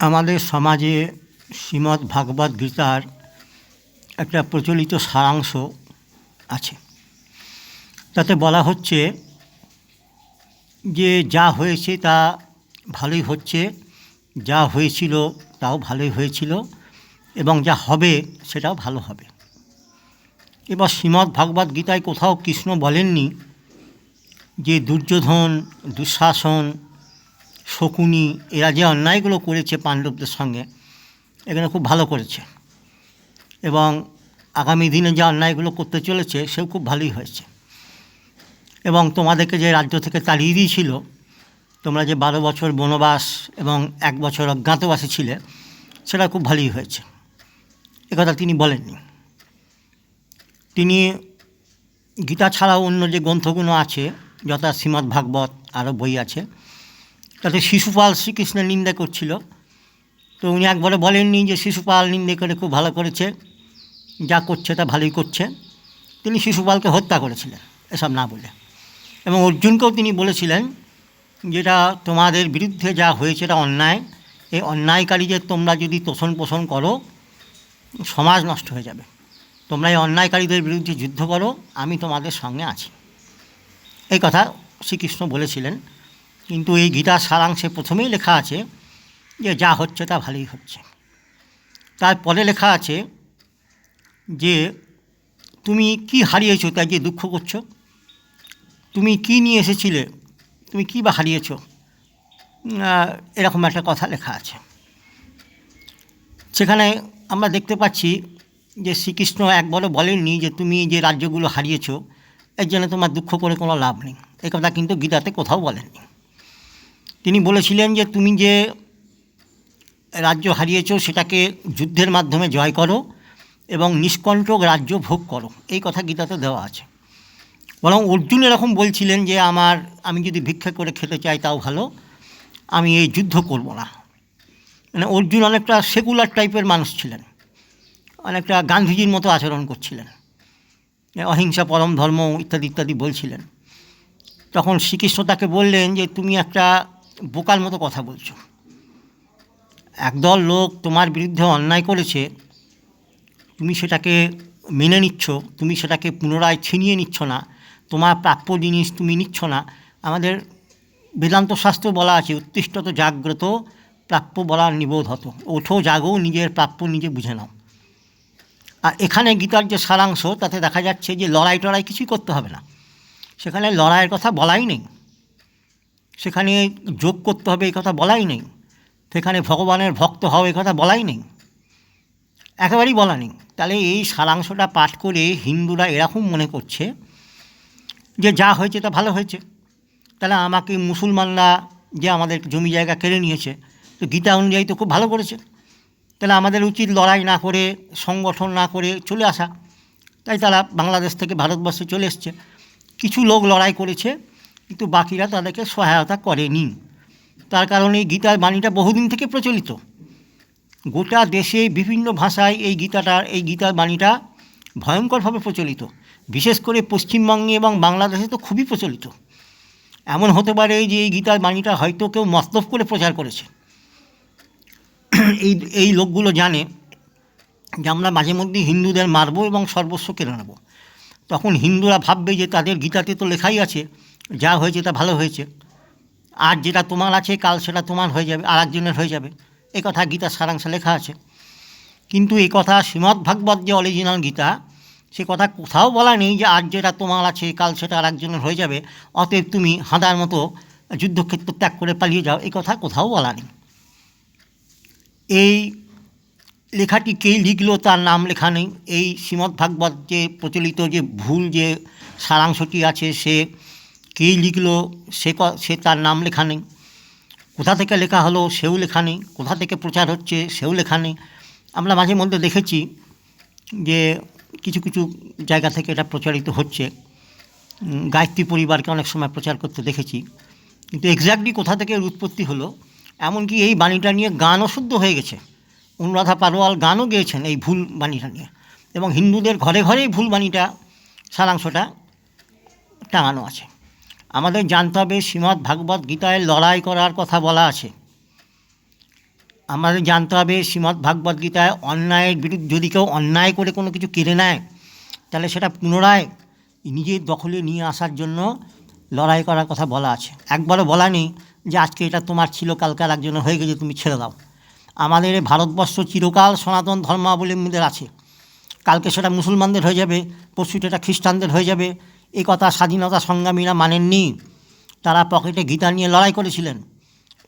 আমাদের সমাজে শ্রীমদ্ ভাগবত গীতার একটা প্রচলিত সারাংশ আছে। তাতে বলা হচ্ছে যে যা হয়েছে তা ভালোই হচ্ছে, যা হয়েছিল তাও ভালোই হয়েছিল এবং যা হবে সেটাও ভালো হবে। এবার শ্রীমদ্ ভাগবত গীতায় কোথাও কৃষ্ণ বলেননি যে দুর্যোধন, দুঃশাসন শকুনি, এরা যে অন্যায়গুলো করেছে পাণ্ডবদের সঙ্গে এখানে খুব ভালো করেছে। এবং আগামী দিনে যে অন্যায়গুলো করতে চলেছে, সেও খুব ভালোই হয়েছে। এবং তোমাদেরকে যে রাজ্য থেকে তাড়িয়ে দিয়েছিল, তোমরা যে বারো বছর বনবাস এবং এক বছর অজ্ঞাতবাসে ছিলে, সেটা খুব ভালোই হয়েছে। একথা তিনি বলেননি। তিনি গীতা ছাড়াও অন্য যে গ্রন্থগুলো আছে, যথা শ্রীমদ্ ভাগবত আরও বই আছে তাতে শিশুপাল শ্রীকৃষ্ণের নিন্দা করছিল। তো উনি একবারে বলেননি যে শিশুপাল নিন্দে করে খুব ভালো করেছে, যা করছে তা ভালোই করছে। তিনি শিশুপালকে হত্যা করেছিলেন, এসব না বলে। এবং অর্জুনকেও তিনি বলেছিলেন যেটা তোমাদের বিরুদ্ধে যা হয়েছে এটা অন্যায়, এই অন্যায়কারীদের তোমরা যদি তোষণ পোষণ করো, সমাজ নষ্ট হয়ে যাবে। তোমরা এই অন্যায়কারীদের বিরুদ্ধে যুদ্ধ করো, আমি তোমাদের সঙ্গে আছি। এই কথা শ্রীকৃষ্ণ বলেছিলেন। কিন্তু এই গীতার সারাংশে প্রথমেই লেখা আছে যে যা হচ্ছে তা ভালোই হচ্ছে। তারপরে লেখা আছে যে তুমি কি হারিয়েছো তাই যে দুঃখ করছ? তুমি কি নিয়ে এসেছিলে? তুমি কী বা হারিয়েছো? এরকম একটা কথা লেখা আছে। সেখানে আমরা দেখতে পাচ্ছি যে শ্রীকৃষ্ণ একবারও বলেননি যে তুমি যে রাজ্যগুলো হারিয়েছো, এর জন্য তোমার দুঃখ করে কোনো লাভ নেই। এই কথা কিন্তু গীতাতে কোথাও বলেননি। তিনি বলেছিলেন যে তুমি যে রাজ্য হারিয়েছ সেটাকে যুদ্ধের মাধ্যমে জয় করো এবং নিষ্কণ্টক রাজ্য ভোগ করো। এই কথা গীতাতে দেওয়া আছে। বরং অর্জুন এরকম বলছিলেন যে, আমার, আমি যদি ভিক্ষা করে খেতে চাই তাও ভালো, আমি এই যুদ্ধ করব না। মানে অর্জুন অনেকটা সেকুলার টাইপের মানুষ ছিলেন। অনেকটা গান্ধীজির মতো আচরণ করছিলেন। অহিংসা, পরম ধর্ম ইত্যাদি ইত্যাদি বলছিলেন। তখন শ্রীকৃষ্ণ তাকে বললেন যে, তুমি একটা বোকার মতো কথা বলছো। একদল লোক তোমার বিরুদ্ধে অন্যায় করেছে, তুমি সেটাকে মেনে নিচ্ছ, তুমি সেটাকে পুনরায় ছিনিয়ে নিচ্ছ না, তোমার প্রাপ্য জিনিস তুমি নিচ্ছ না। আমাদের বেদান্ত শাস্ত্র বলা আছে উত্তিষ্ঠত জাগ্রত প্রাপ্য বলার নিবোধ হতো। ওঠো, জাগো, নিজের প্রাপ্য নিজে বুঝে নাও। আর এখানে গীতার যে সারাংশ, তাতে দেখা যাচ্ছে যে লড়াই টড়াই কিছুই করতে হবে না। সেখানে লড়াইয়ের কথা বলাই নেই। সেখানে যোগ করতে হবে এই কথা বলাই নেই। সেখানে ভগবানের ভক্ত হও এই কথা বলাই নেই। একেবারেই বলা নেই। তাহলে এই সারাংশটা পাঠ করে হিন্দুরা এরকম মনে করছে যে যা হয়েছে তা ভালো হয়েছে। তাহলে আমাকে মুসলমানরা যে আমাদের জমি জায়গা কেড়ে নিয়েছে, তো গীতা অনুযায়ী তো খুব ভালো করেছে। তাহলে আমাদের উচিত লড়াই না করে, সংগঠন না করে চলে আসা। তাই তারা বাংলাদেশ থেকে ভারতবর্ষে চলে এসছে। কিছু লোক লড়াই করেছে কিন্তু বাকিরা তাদেরকে সহায়তা করেনি। তার কারণে এই গীতার বাণীটা বহুদিন থেকে প্রচলিত। গোটা দেশে বিভিন্ন ভাষায় এই গীতাটার এই গীতার বাণীটা ভয়ঙ্করভাবে প্রচলিত। বিশেষ করে পশ্চিমবঙ্গে এবং বাংলাদেশে তো খুবই প্রচলিত। এমন হতে পারে যে এই গীতার বাণীটা হয়তো কেউ মস্তব করে প্রচার করেছে। এই এই লোকগুলো জানে যে আমরা মাঝে মধ্যে হিন্দুদের মারবো এবং সর্বস্ব কেড়ে নেব। তখন হিন্দুরা ভাববে যে তাদের গীতাতে তো লেখাই আছে যা হয়েছে তা ভালো হয়েছে। আর যেটা তোমার আছে, কাল সেটা তোমার হয়ে যাবে, আর একজনের হয়ে যাবে। এ কথা গীতার সারাংশে লেখা আছে। কিন্তু এই কথা শ্রীমদ্ ভাগবত যে অরিজিনাল গীতা, সে কথা কোথাও বলা নেই যে আজ যেটা তোমার আছে, কাল সেটা আর একজনের হয়ে যাবে। অতএব তুমি হাঁদার মতো যুদ্ধক্ষেত্র ত্যাগ করে পালিয়ে যাও এই কথা কোথাও বলা নেই। এই লেখাটি কে লিখলো তার নাম লেখা নেই। এই শ্রীমদ্ ভাগবত যে প্রচলিত যে ভুল যে সারাংশটি আছে, সে কে লিখলো, সে সে তার নাম লেখা নেই। কোথা থেকে লেখা হলো, সেও লেখা নেই। কোথা থেকে প্রচার হচ্ছে, সেও লেখা নেই। আমরা মাঝে মধ্যে দেখেছি যে কিছু কিছু জায়গা থেকে এটা প্রচারিত হচ্ছে। গায়ত্রী পরিবারকে অনেক সময় প্রচার করতে দেখেছি। কিন্তু এক্স্যাক্টলি কোথা থেকে এর উৎপত্তি হলো, এমনকি এই বাণীটা নিয়ে গানও শুদ্ধ হয়ে গেছে। অনুরাধা পারোয়াল গানও গেয়েছেন এই ভুল বাণীটা নিয়ে। এবং হিন্দুদের ঘরে, ঘরেই ভুল বাণীটা, সারাংশটা টাঙানো আছে। আমাদের জানতে হবে শ্রীমদ্ ভাগবত গীতায় লড়াই করার কথা বলা আছে। আমাদের জানতে হবে শ্রীমদ্ ভাগবত গীতায় অন্যায়ের বিরুদ্ধে, যদি কেউ অন্যায় করে কোনো কিছু কেড়ে নেয়, তাহলে সেটা পুনরায় নিজের দখলে নিয়ে আসার জন্য লড়াই করার কথা বলা আছে। একবারও বলা নেই যে আজকে এটা তোমার ছিল, কালকে আর একজনের হয়ে গেছে, তুমি ছেড়ে দাও। আমাদের ভারতবর্ষ চিরকাল সনাতন ধর্মাবলম্বীদের আছে। কালকে সেটা মুসলমানদের হয়ে যাবে, পরশু সেটা খ্রিস্টানদের হয়ে যাবে। এই কথা স্বাধীনতা সংগ্রামীরা মানেননি। তারা পকেটে গীতা নিয়ে লড়াই করেছিলেন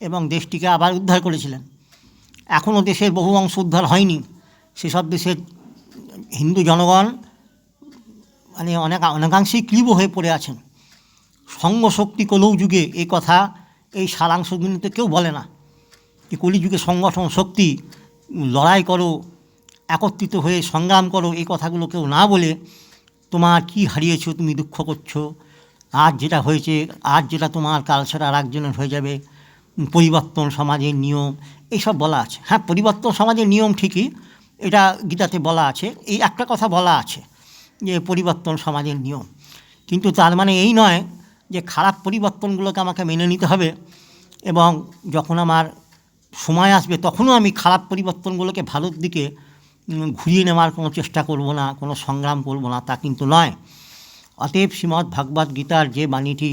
এবং দেশটিকে আবার উদ্ধার করেছিলেন। এখনও দেশের বহু অংশ উদ্ধার হয়নি। সেসব দেশের হিন্দু জনগণ মানে অনেক অনেকাংশেই ক্লীব হয়ে পড়ে আছেন। সঙ্গ শক্তি কলৌ যুগে এই কথা, এই সারাংশগুলিতে কেউ বলে না যে কলিযুগে সংগঠন শক্তি, লড়াই করো, একত্রিত হয়ে সংগ্রাম করো, এই কথাগুলো কেউ না বলে তোমার কি হারিয়েছো, তুমি দুঃখ করছ? আজ যেটা হয়েছে, আজ যেটা তোমার কাল সেটা আর একজনের হয়ে যাবে, পরিবর্তন সমাজের নিয়ম, এইসব বলা আছে। হ্যাঁ পরিবর্তন সমাজের নিয়ম ঠিকই, এটা গীতাতে বলা আছে, এই একটা কথা বলা আছে যে পরিবর্তন সমাজের নিয়ম। কিন্তু তার মানে এই নয় যে খারাপ পরিবর্তনগুলোকে আমাকে মেনে নিতে হবে এবং যখন আমার সময় আসবে, তখনও আমি খারাপ পরিবর্তনগুলোকে ভালোর দিকে ঘুরিয়ে নেওয়ার কোনো চেষ্টা করব না, কোনো সংগ্রাম করব না, তা কিন্তু নয়। অতএব শ্রীমদ্ ভাগবত গীতার যে বাণীটি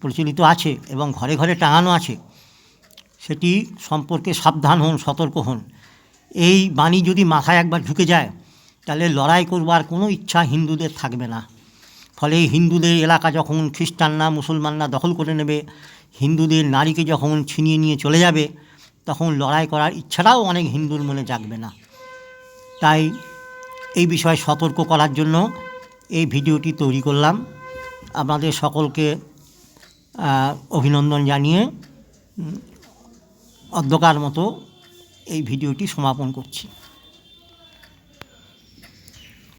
প্রচলিত আছে এবং ঘরে ঘরে টাঙানো আছে, সেটি সম্পর্কে সাবধান হন, সতর্ক হন। এই বাণী যদি মাথায় একবার ঢুকে যায়, তাহলে লড়াই করবার কোনো ইচ্ছা হিন্দুদের থাকবে না। ফলে হিন্দুদের এলাকা যখন খ্রিস্টানরা, মুসলমানরা দখল করে নেবে, হিন্দুদের নারীকে যখন ছিনিয়ে নিয়ে চলে যাবে, তখন লড়াই করার ইচ্ছাটাও অনেক হিন্দুর মনে জাগবে না। তাই এই বিষয়ে সতর্ক করার জন্য এই ভিডিওটি তৈরি করলাম। আপনাদের সকলকে অভিনন্দন জানিয়ে অন্ধকার মতো এই ভিডিওটি সমাপন করছি।